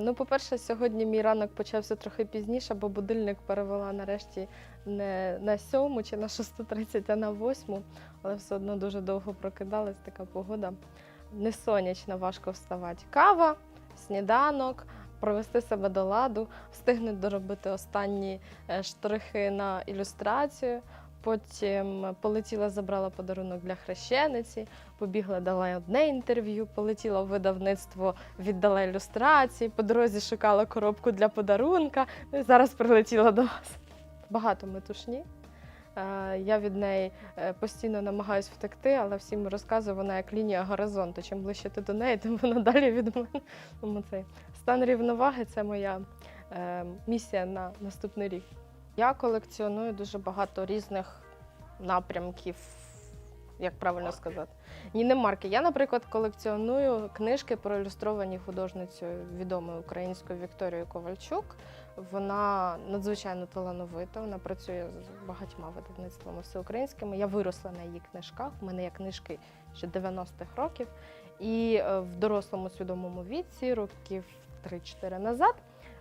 Ну, по-перше, сьогодні мій ранок почався трохи пізніше, бо будильник перевела нарешті не на сьому чи на 6.30, а на восьму. Але все одно дуже довго прокидалась така погода. Не сонячна, важко вставати. Кава, сніданок, провести себе до ладу, встигнути доробити останні е, штрихи на ілюстрацію. Потім полетіла, забрала подарунок для хрещениці, побігла, дала одне інтерв'ю, полетіла в видавництво, віддала ілюстрації, по дорозі шукала коробку для подарунка. Ну і зараз прилетіла до вас. Багато метушні. Е, Я від неї е, постійно намагаюся втекти, але всім розказую, вона як лінія горизонту. Чим ближче ти до неї, тим вона далі від мене. Тому цей стан рівноваги це моя е, місія на наступний рік. Я колекціоную дуже багато різних напрямків, як правильно Марки? сказати. Ні, не марки. Я, наприклад, колекціоную книжки проілюстровані художницею відомою українською Вікторією Ковальчук. Вона надзвичайно талановита. Вона працює з багатьма видавництвами всеукраїнськими. Я виросла на її книжках. У мене є книжки ще 90-х років. І е, в дорослому свідомому віці, років 3-4 назад,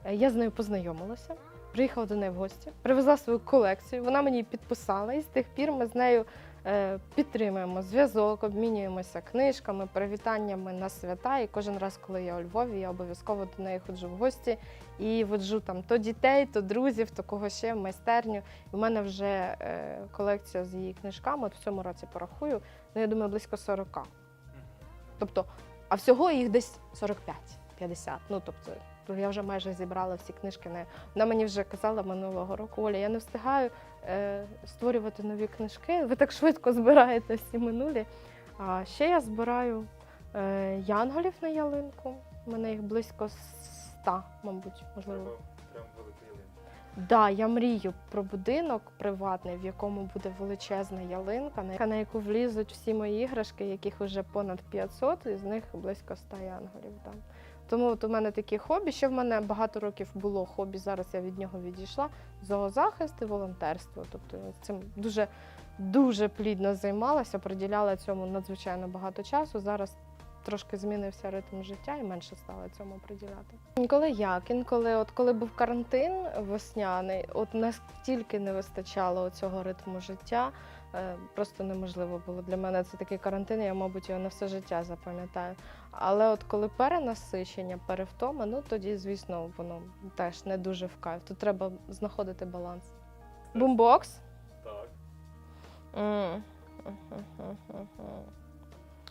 е, я з нею познайомилася. Приїхала до неї в гості, привезла свою колекцію. Вона мені підписала, і з тих пір ми з нею е, підтримуємо зв'язок, обмінюємося книжками, привітаннями на свята. І кожен раз, коли я у Львові, я обов'язково до неї ходжу в гості і воджу там то дітей, то друзів, то кого ще в майстерню. У мене вже е, колекція з її книжками. От в цьому році порахую. Ну я думаю, близько 40. Тобто, а всього їх десь 45-50. Ну тобто, я вже майже зібрала всі книжки. Вона мені вже казала минулого року. Оля, я не встигаю е, створювати нові книжки. Ви так швидко збираєте всі минулі. А ще я збираю е, янголів на ялинку. У мене їх близько 100, мабуть, можливо. Прям великий ялин. Да, я мрію про будинок приватний, в якому буде величезна ялинка, на яку влізуть всі мої іграшки, яких вже понад 500, і з них близько 100 янголів. Там. Тому от у мене такі хобі. Ще в мене багато років було хобі. Зараз я від нього відійшла. Зоозахист і волонтерство. Тобто я цим дуже дуже плідно займалася, приділяла цьому надзвичайно багато часу. Зараз трошки змінився ритм життя і менше стала цьому приділяти. Інколи як, інколи, от коли був карантин весняний, от настільки не вистачало цього ритму життя. е, Просто неможливо було для мене це такий карантин, я, мабуть, його на все життя запам'ятаю. Але от коли перенасичення, перевтома, ну тоді, звісно, воно теж не дуже в кайф. Тут треба знаходити баланс. Бумбокс. Так. М.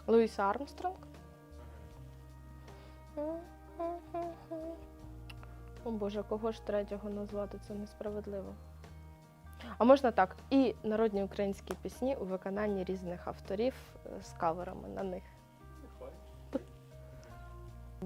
Луїс Армстронг. О Боже, кого ж третього назвати? Це несправедливо. А можна так, і народні українські пісні у виконанні різних авторів е, з каверами на них.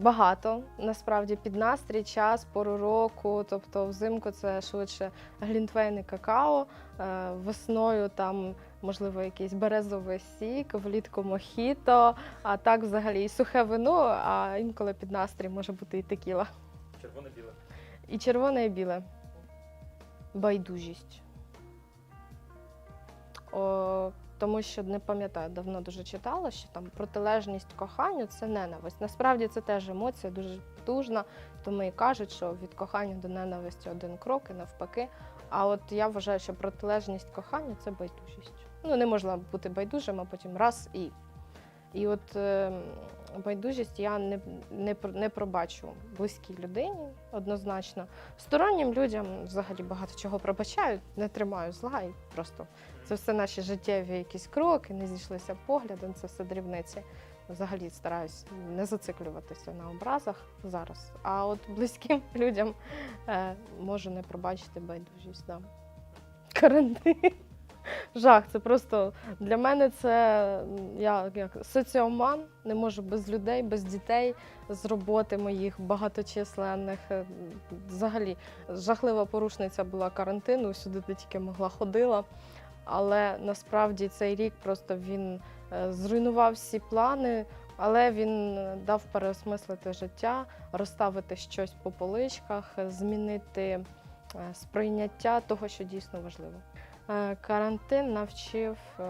Багато насправді під настрій, час, пору року. Тобто взимку це швидше глінтвейн і какао. е, Весною там можливо якийсь березовий сік, влітку мохіто, а так взагалі і сухе вино, а інколи під настрій може бути і текіла. Червоне-біле. І червоне, і біле. Байдужість. О, тому що не пам'ятаю, давно дуже читала, що там протилежність коханню це ненависть. Насправді це теж емоція дуже потужна, тому і кажуть, що від кохання до ненависті один крок і навпаки. А от я вважаю, що протилежність коханню це байдужість. Ну, не можна бути байдужим, а потім раз і. І от е, байдужість я не, не, не пробачу близькій людині однозначно. Стороннім людям взагалі багато чого пробачаю, не тримаю зла і просто це все наші життєві якісь кроки, не зійшлися поглядом, це все дрібниці. Взагалі стараюсь не зациклюватися на образах зараз. А от близьким людям е, можу не пробачити байдужість. Да. Карантин. Жах, це просто для мене це я як соціоман, не можу без людей, без дітей, з роботи моїх багаточисленних. Е, Взагалі, жахлива порушниця була карантину, сюди де тільки могла ходила. Але насправді цей рік просто він е, зруйнував всі плани, але він е, дав переосмислити життя, розставити щось по поличках, змінити сприйняття того, що дійсно важливо. Е, Карантин навчив е,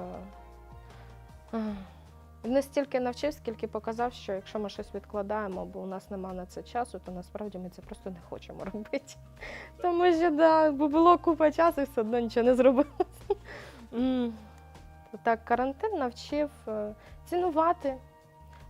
е, не стільки навчив, скільки показав, що якщо ми щось відкладаємо, бо у нас немає на це часу, то насправді ми це просто не хочемо робити. Тому що да, бо було купа часу і все одно нічого не зробилося. Так, карантин навчив цінувати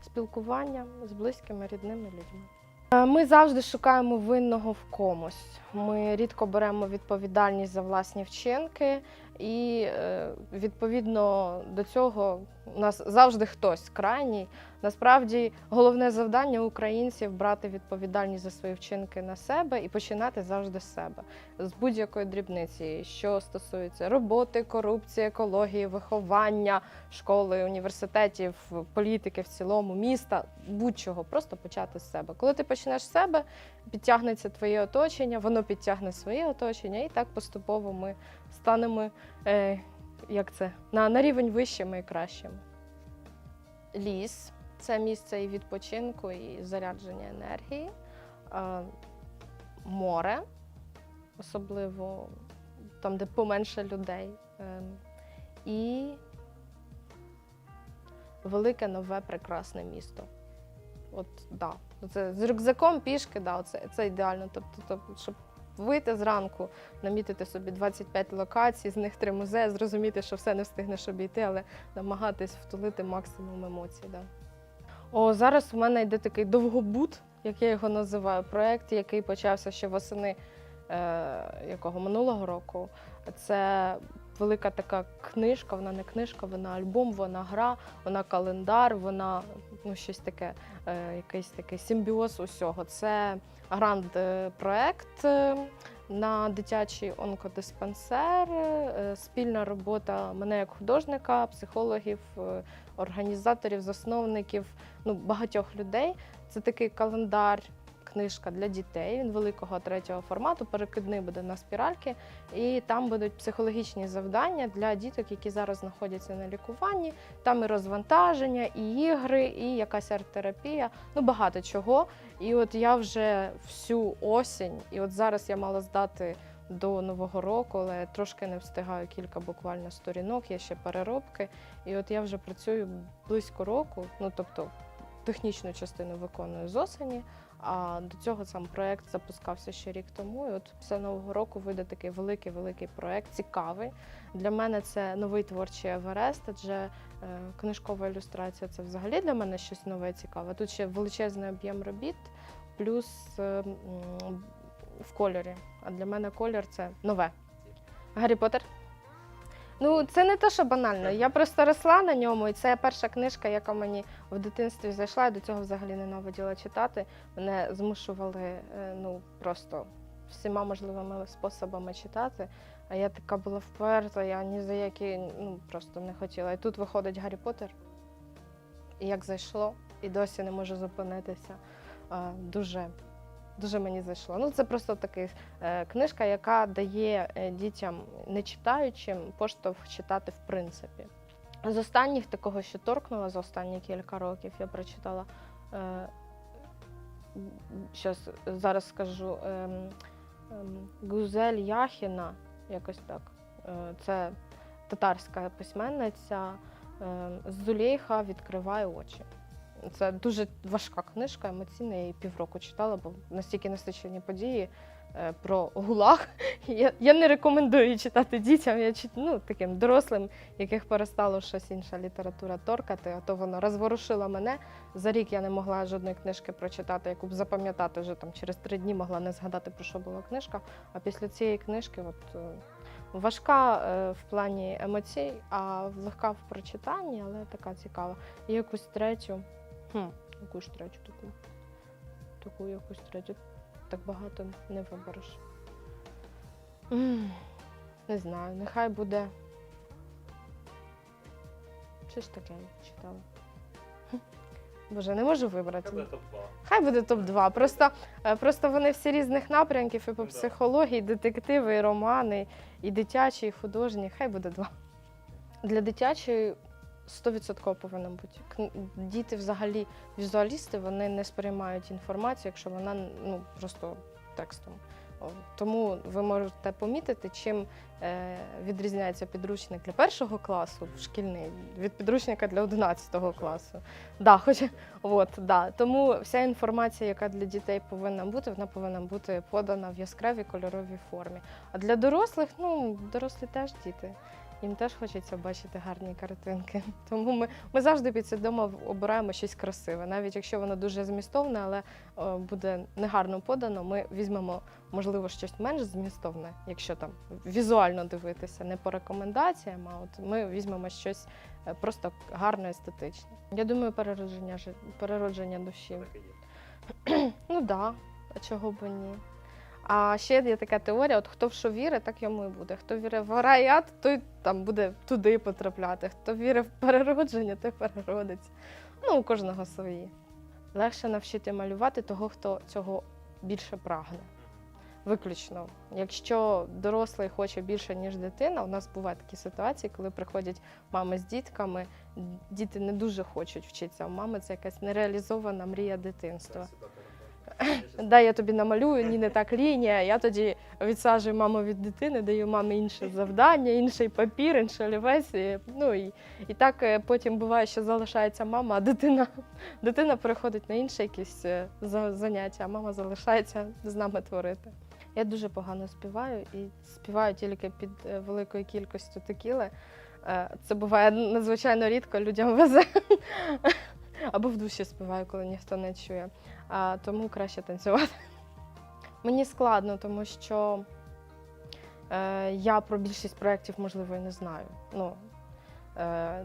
спілкування з близькими рідними людьми. Е, Ми завжди шукаємо винного в комусь. Ми рідко беремо відповідальність за власні вчинки, і е, відповідно до цього нас завжди хтось крайній. Насправді головне завдання українців брати відповідальність за свої вчинки на себе і починати завжди з себе з будь-якої дрібниці, що стосується роботи, корупції, екології, виховання, школи, університетів, політики в цілому, міста, будь-чого, просто почати з себе. Коли ти почнеш з себе, підтягнеться твоє оточення, воно підтягне своє оточення, і так поступово ми станемо е, як це, на, на рівень вищими і кращими. Ліс це місце і відпочинку, і зарядження енергії. Е, море, особливо там, де поменше людей. Е, і велике нове прекрасне місто. От, да. Це з рюкзаком пішки, да, це, це ідеально. Тобто, тобто, щоб вийти зранку, намітити собі 25 локацій, з них три музеї, зрозуміти, що все не встигнеш обійти, але намагатись втулити максимум емоцій. Да. О, зараз у мене йде такий довгобут, як я його називаю, проєкт, який почався ще восени е, якого минулого року. Це велика така книжка, вона не книжка, вона альбом, вона гра, вона календар, вона ну, щось таке, е, якийсь такий симбіоз усього. Це гранд-проект е, на дитячий онкодиспансер, е, спільна робота мене як художника, психологів, е, організаторів, засновників, ну, багатьох людей. Це такий календар. Книжка для дітей, він великого третього формату, перекидний буде на спіральки, і там будуть психологічні завдання для діток, які зараз знаходяться на лікуванні. Там і розвантаження, і ігри, і якась арт-терапія, ну багато чого. І от я вже всю осінь, і от зараз я мала здати до нового року, але трошки не встигаю кілька буквально сторінок, є ще переробки. І от я вже працюю близько року, ну тобто технічну частину виконую з осені. А до цього сам проект запускався ще рік тому. І от після нового року вийде такий великий великий проект, цікавий. Для мене це новий творчий Еверест, адже е, книжкова ілюстрація це взагалі для мене щось нове цікаве. Тут ще величезний об'єм робіт, плюс е, в кольорі. А для мене колір це нове. Гаррі Поттер. Ну, це не те, що банально. Я просто росла на ньому, і це перша книжка, яка мені в дитинстві зайшла. Я до цього взагалі ненавиділа читати. Мене змушували е, ну, просто всіма можливими способами читати. А я така була вперта, я ні за які ну, просто не хотіла. І тут виходить Гаррі Поттер. І як зайшло, і досі не можу зупинитися. Е, Дуже, дуже мені зайшло. Ну, це просто така е, книжка, яка дає е, дітям, не читаючим, поштовх читати в принципі. З останніх такого, що торкнула за останні кілька років, я прочитала. Е, щас, зараз скажу ем, ем, Гузель Яхіна, якось так. Е, це татарська письменниця. Е, Зулейха відкриває очі. Це дуже важка книжка, емоційна. Я її півроку читала, бо настільки насичені події е, про гулаг. Я, я не рекомендую читати дітям. Я чит, ну, таким дорослим, яких перестало щось інша література торкати, а то воно розворушило мене. За рік я не могла жодної книжки прочитати, яку б запам'ятати вже там через три дні могла не згадати, про що була книжка. А після цієї книжки, от е, важка е, в плані емоцій, а легка в прочитанні, але така цікава. І якусь третю. Хм, яку ж третю таку? Таку якусь третю. Так багато не вибереш. Не знаю, нехай буде. Що ж таке я читала? Боже, не можу вибрати. Це буде топ-2. Хай буде топ-2. Просто, е, просто вони всі різних напрямків і по Ну психології, і детективи, і романи, і дитячі, і художні. Хай буде два. Для дитячої 100% повинно бути. Діти взагалі візуалісти, вони не сприймають інформацію, якщо вона ну, просто текстом. Тому ви можете помітити, чим е, відрізняється підручник для першого класу шкільний від підручника для 11 класу. Да, хоч, от, да. Тому вся інформація, яка для дітей повинна бути, вона повинна бути подана в яскравій кольоровій формі. А для дорослих, ну, дорослі теж діти. Їм теж хочеться бачити гарні картинки. Тому ми, ми завжди підсвідомо обираємо щось красиве. Навіть якщо воно дуже змістовне, але е, буде негарно подано, ми візьмемо, можливо, щось менш змістовне, якщо там візуально дивитися, не по рекомендаціям, а от ми візьмемо щось е, просто гарне, естетичне. Я думаю, переродження, переродження душі. Ну так, да. а чого б ні. А ще є така теорія: от хто в що вірить, так йому і буде. Хто вірить в рай ад, той там буде туди потрапляти. Хто вірить в переродження, той переродиться. Ну, у кожного свої. Легше навчити малювати того, хто цього більше прагне. Виключно. Якщо дорослий хоче більше, ніж дитина, у нас бувають такі ситуації, коли приходять мами з дітками, діти не дуже хочуть вчитися. У мами це якась нереалізована мрія дитинства. Дай я тобі намалюю, ні, не так лінія. Я тоді відсаджую маму від дитини, даю мамі інше завдання, інший папір, інший олівець. І, ну, і, і так е, потім буває, що залишається мама, а дитина, дитина переходить на інше якісь е, заняття, а мама залишається з нами творити. Я дуже погано співаю і співаю тільки під е, великою кількістю текіли. Це буває надзвичайно рідко, людям везе. Або в душі співаю, коли ніхто не чує а, тому краще танцювати. Мені складно, тому що е, я про більшість проєктів, можливо, і не знаю. Ну, е,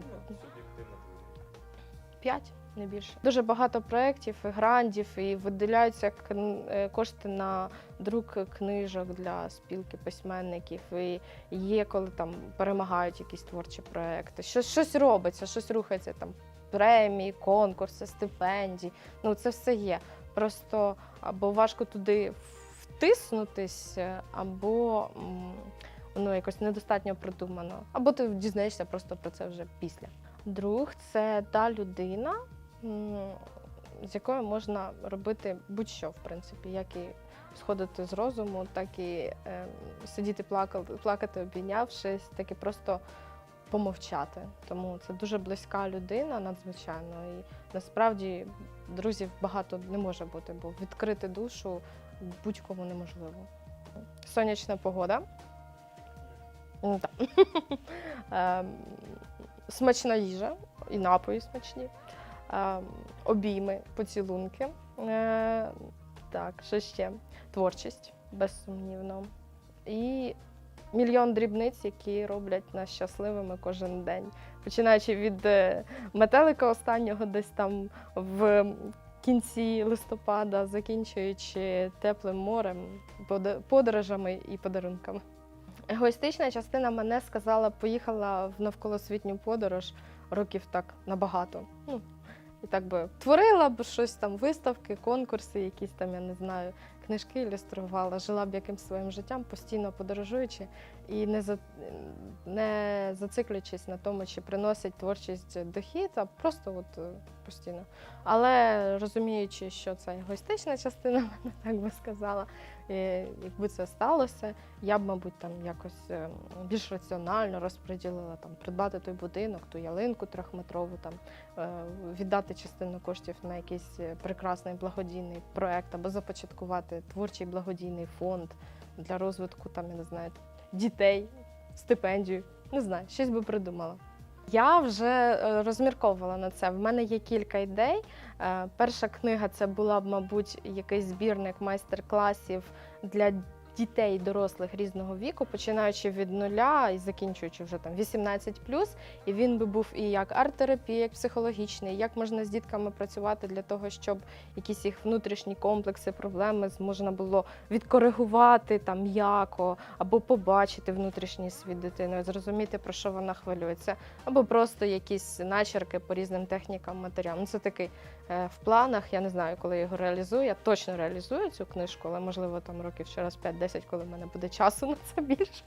п'ять, не більше. Дуже багато проєктів і грантів, і виділяються е, кошти на друк книжок для спілки письменників. І є, коли там перемагають якісь творчі проекти. Щось, щось робиться, щось рухається там. Премії, конкурси, стипендії. Ну, це все є. Просто або важко туди втиснутись, або воно якось недостатньо продумано. Або ти дізнаєшся просто про це вже після. Друг це та людина, з якою можна робити будь-що, в принципі, як і сходити з розуму, так і е, сидіти плакати, плакати, обійнявшись, так і просто помовчати. Тому це дуже близька людина, надзвичайно. І насправді друзів багато не може бути, бо відкрити душу будь-кому неможливо. Сонячна погода. Ем, Смачна їжа і напої смачні. Ем, Обійми, поцілунки. Е, Так, що ще? Творчість, безсумнівно. І мільйон дрібниць, які роблять нас щасливими кожен день. Починаючи від е, метелика останнього десь там в кінці листопада, закінчуючи теплим морем, подорожами і подарунками. Егоїстична частина мене сказала, поїхала в навколосвітню подорож років так набагато. Ну, і так би творила б щось там, виставки, конкурси, якісь там, я не знаю, книжки ілюструвала, жила б якимсь своїм життям, постійно подорожуючи і не, за, не зациклюючись на тому, чи приносить творчість дохід, а просто от е, постійно. Але розуміючи, що це егоїстична частина, мене так би сказала, якби це сталося, я б, мабуть, там якось е, більш раціонально розподілила там придбати той будинок, ту ялинку трьохметрову, там е, віддати частину коштів на якийсь е, прекрасний благодійний проект або започаткувати творчий благодійний фонд для розвитку там, я не знаю, дітей, стипендію. Не знаю, щось би придумала. Я вже е, розмірковувала на це. В мене є кілька ідей. Е, Перша книга це була б, мабуть, якийсь збірник майстер-класів для дітей дорослих різного віку, починаючи від нуля і закінчуючи вже там 18 І він би був і як арт-терапія, як психологічний, як можна з дітками працювати для того, щоб якісь їх внутрішні комплекси, проблеми можна було відкоригувати там м'яко, або побачити внутрішній світ дитини, зрозуміти, про що вона хвилюється, або просто якісь начерки по різним технікам, матеріалам. Ну, Це такий е, в планах. Я не знаю, коли я його реалізую. Я точно реалізую цю книжку, але можливо там років через 5-10, коли в мене буде часу на це більше.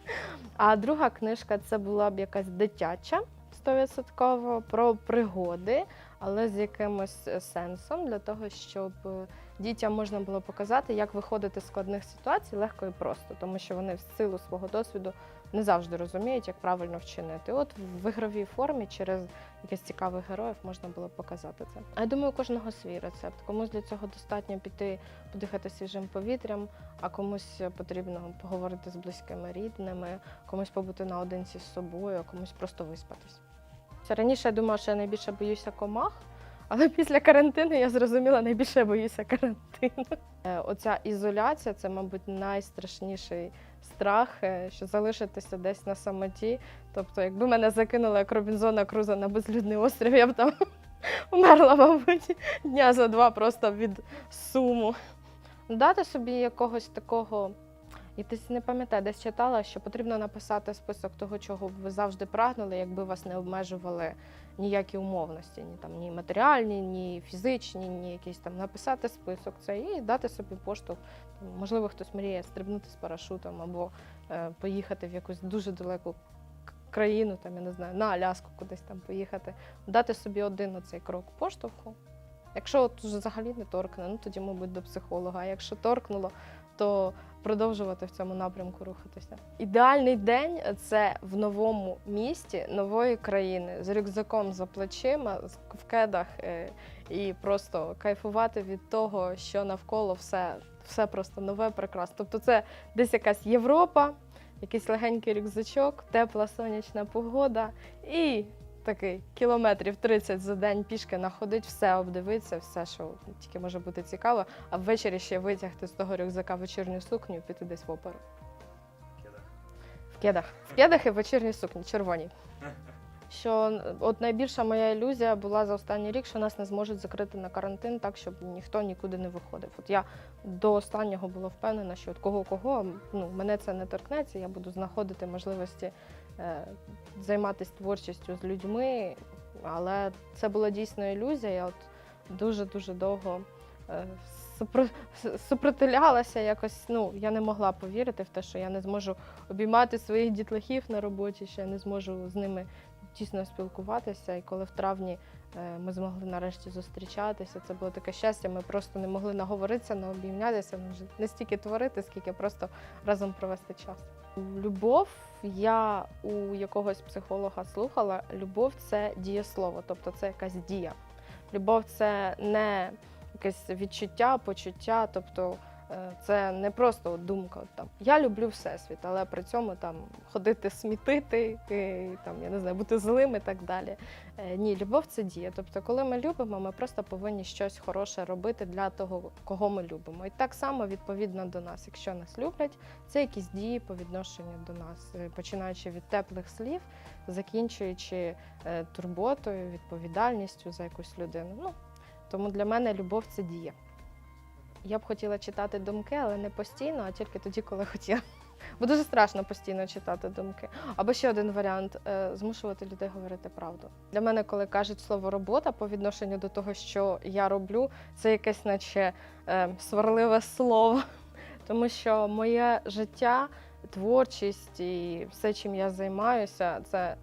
А друга книжка це була б якась дитяча. 100% про пригоди, але з якимось е, сенсом для того, щоб е, дітям можна було показати, як виходити з складних ситуацій легко і просто, тому що вони в силу свого досвіду не завжди розуміють, як правильно вчинити. От в ігровій формі через якихось цікавих героїв можна було показати це. А я думаю, у кожного свій рецепт. Комусь для цього достатньо піти подихати свіжим повітрям, а комусь потрібно поговорити з близькими рідними, комусь побути наодинці з собою, а комусь просто виспатись. Раніше я думала, що я найбільше боюся комах, але після карантину я зрозуміла, найбільше боюся карантину. Е, Оця ізоляція це, мабуть, найстрашніший страх, е, що залишитися десь на самоті. Тобто, якби мене закинули як Робінзона Круза на безлюдний острів, я б там умерла, мабуть, дня за два просто від суму. Дати собі якогось такого. І десь не пам'ятаю, десь читала, що потрібно написати список того, чого б ви завжди прагнули, якби вас не обмежували ніякі умовності, ні там ні матеріальні, ні фізичні, ні якісь там написати список це і дати собі поштовх. Можливо, хтось мріє стрибнути з парашутом або е, поїхати в якусь дуже далеку країну, там я не знаю, на Аляску кудись там поїхати, дати собі один оцей крок поштовху. Якщо от взагалі не торкне, ну тоді, мабуть, до психолога. А якщо торкнуло, то продовжувати в цьому напрямку рухатися. Ідеальний день це в новому місті нової країни з рюкзаком за плечима, в кедах е, і просто кайфувати від того, що навколо все, все просто нове, прекрасне. Тобто, це десь якась Європа, якийсь легенький рюкзачок, тепла сонячна погода і такий кілометрів 30 за день пішки находить, все обдивитися, все, що тільки може бути цікаво, а ввечері ще витягти з того рюкзака вечірню сукню і піти десь в оперу. Кедах. В кедах. В кедах і в вечірній сукні, червоній. Що от найбільша моя ілюзія була за останній рік, що нас не зможуть закрити на карантин так, щоб ніхто нікуди не виходив. От я до останнього була впевнена, що от кого кого ну мене це не торкнеться, я буду знаходити можливості займатися творчістю з людьми. Але це була дійсно ілюзія. Я от дуже дуже довго е, супротивлялася якось. Ну я не могла повірити в те, що я не зможу обіймати своїх дітлахів на роботі, що я не зможу з ними тісно спілкуватися. І коли в травні е, ми змогли нарешті зустрічатися, це було таке щастя. Ми просто не могли наговоритися, не обійнятися, не стільки творити, скільки просто разом провести час. Любов я у якогось психолога слухала. Любов це дієслово, тобто це якась дія. Любов це не якесь відчуття, почуття, тобто е, це не просто думка. Там я люблю всесвіт, але при цьому там ходити смітити, і, там я не знаю, бути злим і так далі. Е, Ні, любов це дія. Тобто, коли ми любимо, ми просто повинні щось хороше робити для того, кого ми любимо. І так само відповідно до нас, якщо нас люблять, це якісь дії по відношенню до нас, е, починаючи від теплих слів, закінчуючи е, турботою, відповідальністю за якусь людину. Ну тому для мене любов це дія. Я б хотіла читати думки, але не постійно, а тільки тоді, коли хотіла. Бо дуже страшно постійно читати думки. Або ще один варіант е, змушувати людей говорити правду. Для мене, коли кажуть слово робота по відношенню до того, що я роблю, це якесь, наче е, сварливе слово. Тому що моє життя, творчість і все, чим я займаюся, це,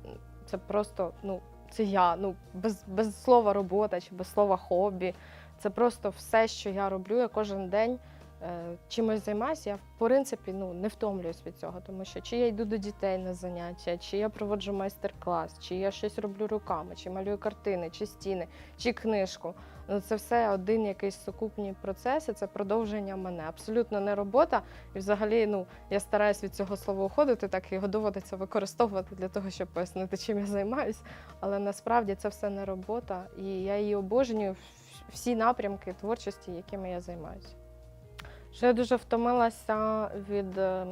це просто ну, це я. Ну, без, без слова робота чи без слова хобі. Це просто все, що я роблю. Я кожен день е, чимось займаюся. Я в принципі ну, не втомлююсь від цього, тому що чи я йду до дітей на заняття, чи я проводжу майстер-клас, чи я щось роблю руками, чи малюю картини, чи стіни, чи книжку. Ну, це все один якийсь сукупні процеси, це продовження мене. Абсолютно не робота. І взагалі, ну я стараюсь від цього слова уходити, так його доводиться використовувати для того, щоб пояснити, чим я займаюсь. Але насправді це все не робота, і я її обожнюю всі напрямки творчості, якими я займаюся. Що я дуже втомилася від е,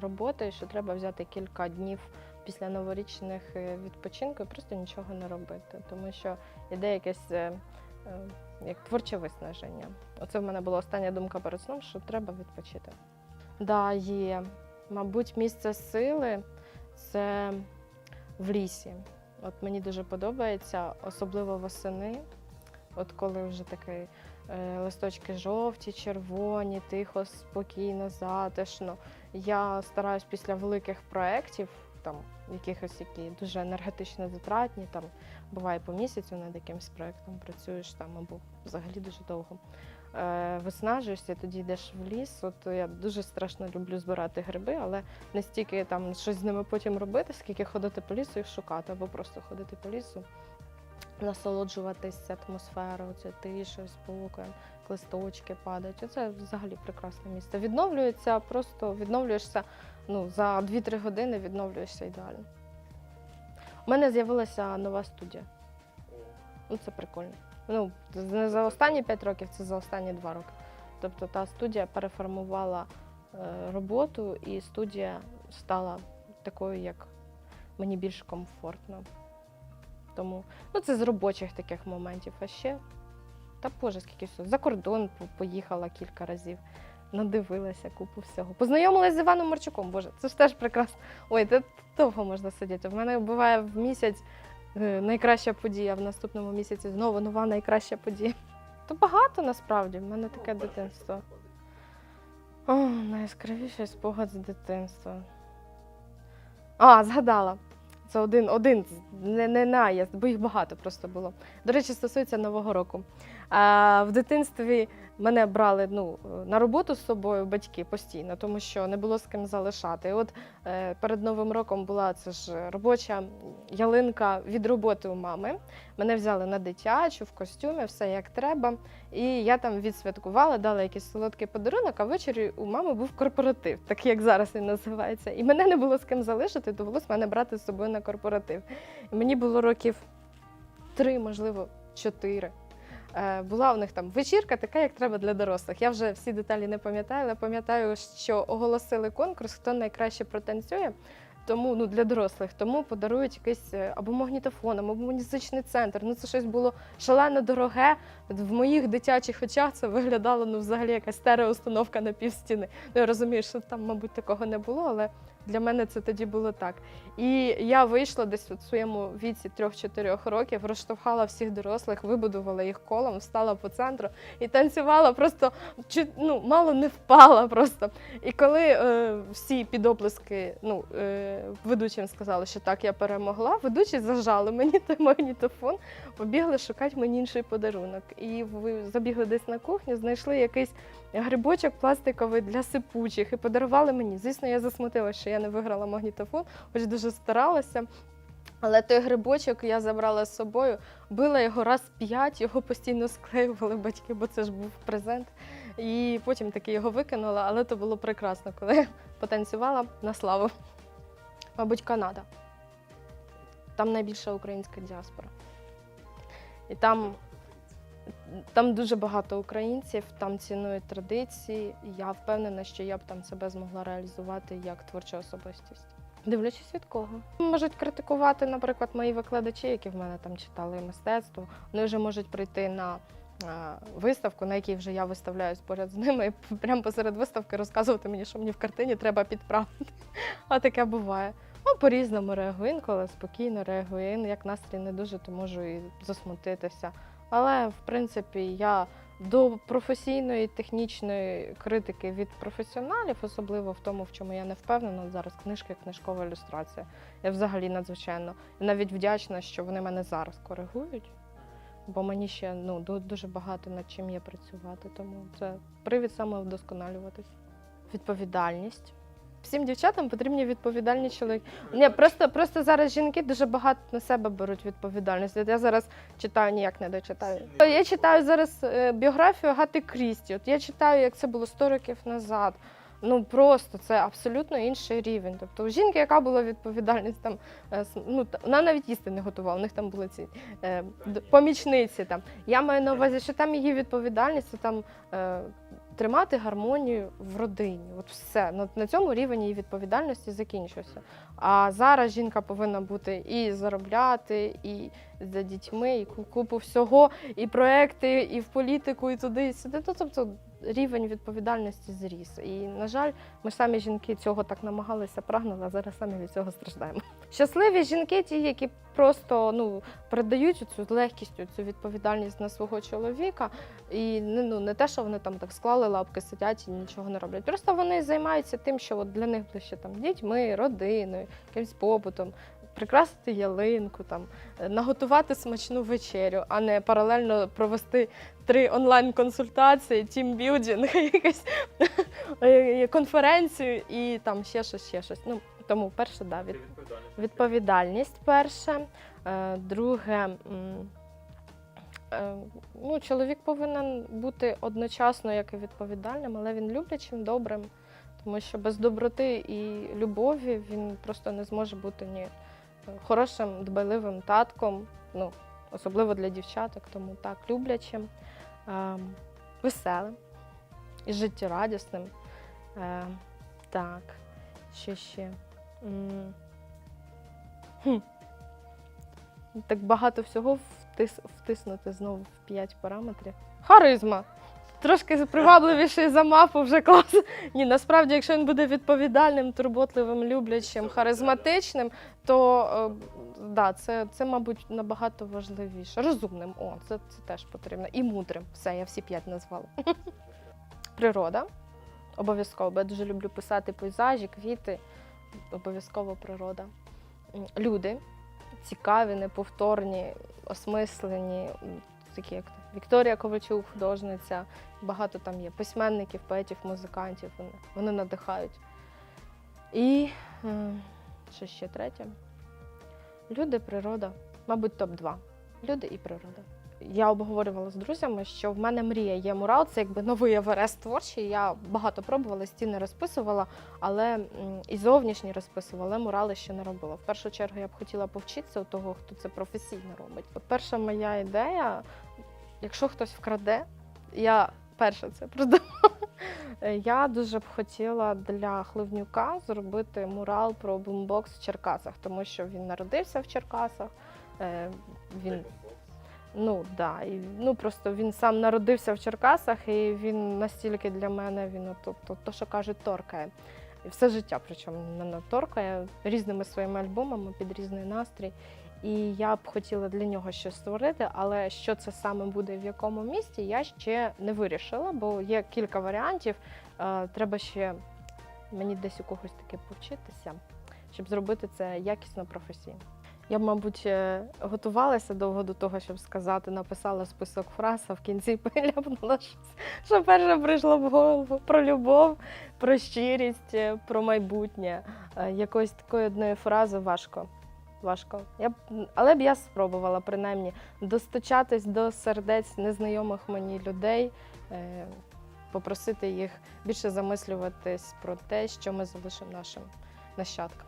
роботи, що треба взяти кілька днів після новорічних е, відпочинку і просто нічого не робити, тому що йде якесь е, як творче виснаження. Оце в мене була остання думка перед сном, що треба відпочити. Да, є. Мабуть, місце сили це в лісі. От мені дуже подобається, особливо восени. От коли вже такі е, листочки жовті, червоні, тихо, спокійно, затишно. Я стараюсь після великих проєктів там якихось, які дуже енергетично затратні, там буває по місяцю над якимось проєктом працюєш там або взагалі дуже довго. Е, виснажуєшся, тоді йдеш в ліс. От я дуже страшно люблю збирати гриби, але не стільки там щось з ними потім робити, скільки ходити по лісу їх шукати, або просто ходити по лісу, насолоджуватися атмосферою, це тишою, спокоєм, листочки падають. Це взагалі прекрасне місце. Відновлюється, просто відновлюєшся ну, за 2-3 години відновлюєшся ідеально. У мене з'явилася нова студія. Ну, це прикольно. Ну, не за останні 5 років, це за останні 2 роки. Тобто та студія переформувала е, роботу, і студія стала такою, як мені більш комфортно. Тому ну, це з робочих таких моментів. А ще, та Боже, скільки всього. За кордон поїхала кілька разів, надивилася купу всього. Познайомилася з Іваном Марчуком, Боже, це ж теж прекрасно. Ой, це довго можна сидіти. В мене буває в місяць е, найкраща подія, в наступному місяці знову нова найкраща подія. То багато насправді, в мене таке ну, дитинство. О, найяскравіший спогад з дитинства. А, згадала. Це один, один не, не наїзд, бо їх багато просто було. До речі, стосується Нового року. А, в дитинстві мене брали ну, на роботу з собою батьки постійно, тому що не було з ким залишати. І от е, перед Новим роком була це ж робоча ялинка від роботи у мами. Мене взяли на дитячу в костюмі, все як треба. І я там відсвяткувала, дала якийсь солодкий подарунок, а ввечері у мами був корпоратив, такий як зараз він називається. І мене не було з ким залишити, довелося мене брати з собою на корпоратив. І мені було років три, можливо, чотири. Е, Була у них там вечірка, така, як треба для дорослих. Я вже всі деталі не пам'ятаю, але пам'ятаю, що оголосили конкурс, хто найкраще протанцює. Тому ну для дорослих, тому подарують якийсь е, або магнітофон, або музичний центр. Ну це щось було шалено дороге. В моїх дитячих очах це виглядало ну взагалі якась стереоустановка на півстіни. Ну я розумію, що там, мабуть, такого не було, але для мене це тоді було так. І я вийшла десь у своєму віці 3-4 років, розштовхала всіх дорослих, вибудувала їх колом, встала по центру і танцювала просто ну, мало не впала просто. І коли е, всі підоплески ну, е, ведучим сказали, що так, я перемогла, ведучі зажали мені той магнітофон, побігли шукати мені інший подарунок. І ви забігли десь на кухню, знайшли якийсь грибочок пластиковий для сипучих і подарували мені. Звісно, я засмутилася, що я не виграла магнітофон, хоч дуже старалася. Але той грибочок я забрала з собою, била його раз п'ять, його постійно склеювали батьки, бо це ж був презент. І потім таки його викинула, але то було прекрасно, коли потанцювала на славу. Мабуть, Канада. Там найбільша українська діаспора. І там, там дуже багато українців, там цінують традиції. Я впевнена, що я б там себе змогла реалізувати як творча особистість. Дивлячись від кого. Можуть критикувати, наприклад, мої викладачі, які в мене там читали мистецтво. Вони вже можуть прийти на виставку, на якій вже я виставляюсь поряд з ними, і прямо посеред виставки розказувати мені, що мені в картині треба підправити. А таке буває. Ну, по-різному реагую, інколи спокійно реагую. Як настрій не дуже, то можу і засмутитися. Але в принципі я до професійної технічної критики від професіоналів, особливо в тому, в чому я не впевнена, зараз книжка, книжкова ілюстрація. Я взагалі надзвичайно навіть вдячна, що вони мене зараз коригують, бо мені ще ну ду- дуже багато над чим є працювати. Тому це привід саме вдосконалюватись. Відповідальність. Всім дівчатам потрібні відповідальні чоловіки. Ні, просто, просто зараз жінки дуже багато на себе беруть відповідальність. От Я зараз читаю, ніяк не дочитаю. Я читаю зараз е, біографію Гати Крісті. От я читаю, як це було 100 років назад. Ну просто це абсолютно інший рівень. Тобто у жінки, яка була відповідальність, там е, ну вона навіть їсти не готувала. У них там були ці е, помічниці. Там я маю на увазі, що там її відповідальність це там е, тримати гармонію в родині. От все на, на цьому рівень її відповідальності закінчився. А зараз жінка повинна бути і заробляти, і за дітьми, і ку- купу всього, і проекти, і в політику, і туди, і сюди. Ну, тобто рівень відповідальності зріс. І, на жаль, ми самі жінки цього так намагалися, прагнули, а зараз самі від цього страждаємо. Щасливі жінки, ті, які просто ну, передають цю легкістю, цю відповідальність на свого чоловіка. І не- ну, не те, що вони там так склали лапки, сидять і нічого не роблять. Просто вони займаються тим, що от для них ближче там дітьми, родиною, якимсь побутом, прикрасити ялинку, там, е, наготувати смачну вечерю, а не паралельно провести три онлайн-консультації, тімбілдинг, якусь е, конференцію і там ще щось, ще щось. Ну, тому перше, да, від, відповідальність перше. Е, Друге, е, ну, чоловік повинен бути одночасно як і відповідальним, але він люблячим, добрим, тому що без доброти і любові він просто не зможе бути ні е, хорошим, дбайливим татком, ну, особливо для дівчаток, тому так, люблячим, е, веселим і життєрадісним. Е, Так, що ще? Хм. Так багато всього втис, втиснути знову в 5 параметрів. Харизма. Трошки привабливіший за мапу вже клас. Ні, насправді, якщо він буде відповідальним, турботливим, люблячим, харизматичним, то е, да, це, це, мабуть, набагато важливіше. Розумним, о, це, це теж потрібно. І мудрим. Все, я всі п'ять назвала. Природа. Обов'язково, бо я дуже люблю писати пейзажі, квіти. Обов'язково природа. Люди цікаві, неповторні, осмислені, такі як Вікторія Ковальчук, художниця. Багато там є письменників, поетів, музикантів. Вони, вони надихають. І е, що ще третє? Люди, природа. Мабуть, топ-2. Люди і природа. Я обговорювала з друзями, що в мене мрія є мурал, це якби новий Еверест творчий. Я багато пробувала, стіни розписувала, але і зовнішні розписувала, але мурали ще не робила. В першу чергу я б хотіла повчитися у того, хто це професійно робить. Перша моя ідея, якщо хтось вкраде, я перша це продам. Я дуже б хотіла для Хливнюка зробити мурал про бумбокс в Черкасах, тому що він народився в Черкасах. е, Він Ну да, і ну просто він сам народився в Черкасах, і він настільки для мене він от, то, то, що кажуть, торкає. І все життя, причому мене торкає різними своїми альбомами під різний настрій. І я б хотіла для нього щось створити, але що це саме буде в якому місті, я ще не вирішила, бо є кілька варіантів. Е, Треба ще мені десь у когось таке повчитися, щоб зробити це якісно професійно. Я, мабуть, е, готувалася довго до того, щоб сказати, написала список фраз, а в кінці поляпнула щось, що перше прийшло в голову про любов, про щирість, е, про майбутнє. Е, Якоїсь такої одної фрази важко. Важко. Я б, але б я спробувала принаймні достучатись до сердець незнайомих мені людей, е, попросити їх більше замислюватись про те, що ми залишимо нашим нащадкам.